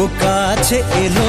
ও কাছে এলো।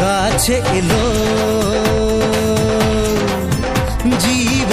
কাছে এলো। জীব